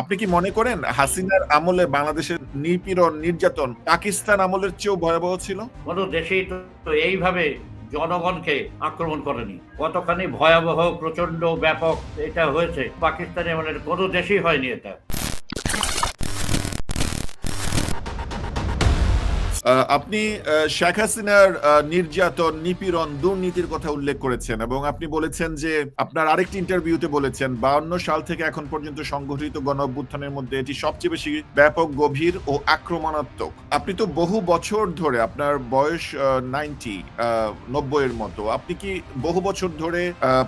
আপনি কি মনে করেন হাসিনার আমলে বাংলাদেশের নিপীড়ন, নির্যাতন পাকিস্তান আমলের চেয়েও ভয়াবহ ছিল? কোন দেশেই তো এইভাবে জনগণকে আক্রমণ করেনি। কতখানি ভয়াবহ প্রচণ্ড ব্যাপক এটা হয়েছে। পাকিস্তানে মানে কোনো দেশেই হয়নি এটা। আপনি শেখ হাসিনার নির্যাতন, নিপীড়ন, দুর্নীতির কথা উল্লেখ করেছেন এবং আপনি বলেছেন যে আপনার আরেকটি ইন্টারভিউতে বলেছেন বাউন্ন সাল থেকে এখন পর্যন্ত সংগঠিত গণ অভ্যুত্থানের মধ্যে এটি সবচেয়ে বেশি ব্যাপক, গভীর ও আক্রমণাত্মক। আপনি তো বহু বছর ধরে আপনার বয়স নাইনটি নব্বই এর মতো, আপনি কি বহু বছর ধরে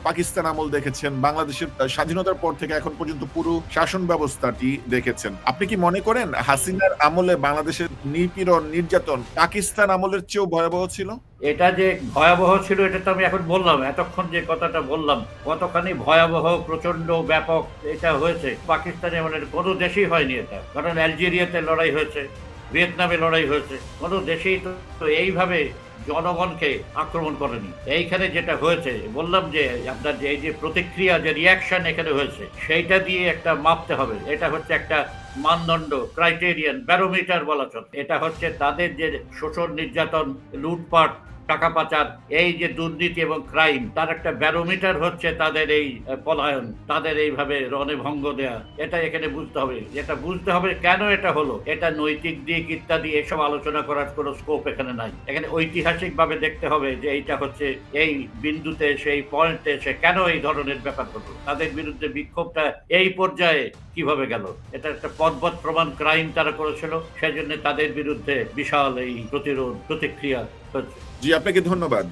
পাকিস্তান আমল দেখেছেন, বাংলাদেশের স্বাধীনতার পর থেকে এখন পর্যন্ত পুরো শাসন ব্যবস্থাটি দেখেছেন? আপনি কি মনে করেন হাসিনার আমলে বাংলাদেশের নিপীড়ন, নির্যাতন পাকিস্তান আমলের চেয়েও ভয়াবহ ছিল? এটা যে ভয়াবহ ছিল, এটা তো আমি এখন বললাম, এতক্ষণ যে কথাটা বললাম, কতখানি ভয়াবহ প্রচণ্ড ব্যাপক এটা হয়েছে। পাকিস্তানে মানে কোনো দেশেই হয়নি এটা। কারণ অ্যালজেরিয়াতে লড়াই হয়েছে, ভিয়েতনামে লড়াই হয়েছে। কোনো দেশেই তো এইভাবে জনগণকে আক্রমণ করেনি। এইখানে যেটা হয়েছে, বললাম যে আপনার যে এই যে প্রতিক্রিয়া, যে রিয়াকশন এখানে হয়েছে, সেইটা দিয়ে একটা মাপতে হবে। এটা হচ্ছে একটা মানদণ্ড ক্রাইটেরিয়ান ব্যারোমিটার বলা চলে। এটা হচ্ছে তাদের যে শোষণ, নির্যাতন, লুটপাট টাকা পাচার, এই যে দুর্নীতি এবং ক্রাইম তার একটা ব্যারোমিটার হচ্ছে তাদের এই পলায়ন, তাদের এইভাবে রণে ভঙ্গ দেয়া। এটা এখানে বুঝতে হবে। এটা বুঝতে হবে কেন এটা হলো? এটা নৈতিক দিক ইত্যাদি, এসব আলোচনা করার কোনো স্কোপ এখানে নাই। এখানে ঐতিহাসিক ভাবে দেখতে হবে যে এইটা হচ্ছে এই বিন্দুতে এসে এই পয়েন্টে এসে কেন এই ধরনের ব্যাপার হলো তাদের বিরুদ্ধে বিক্ষোভটা এই পর্যায়ে কীভাবে গেল? এটা একটা পদবত প্রমাণ ক্রাইম তারা করেছিল, সেজন্য তাদের বিরুদ্ধে বিশাল এই প্রতিরোধ, প্রতিক্রিয়া জি, আপনাকে ধন্যবাদ।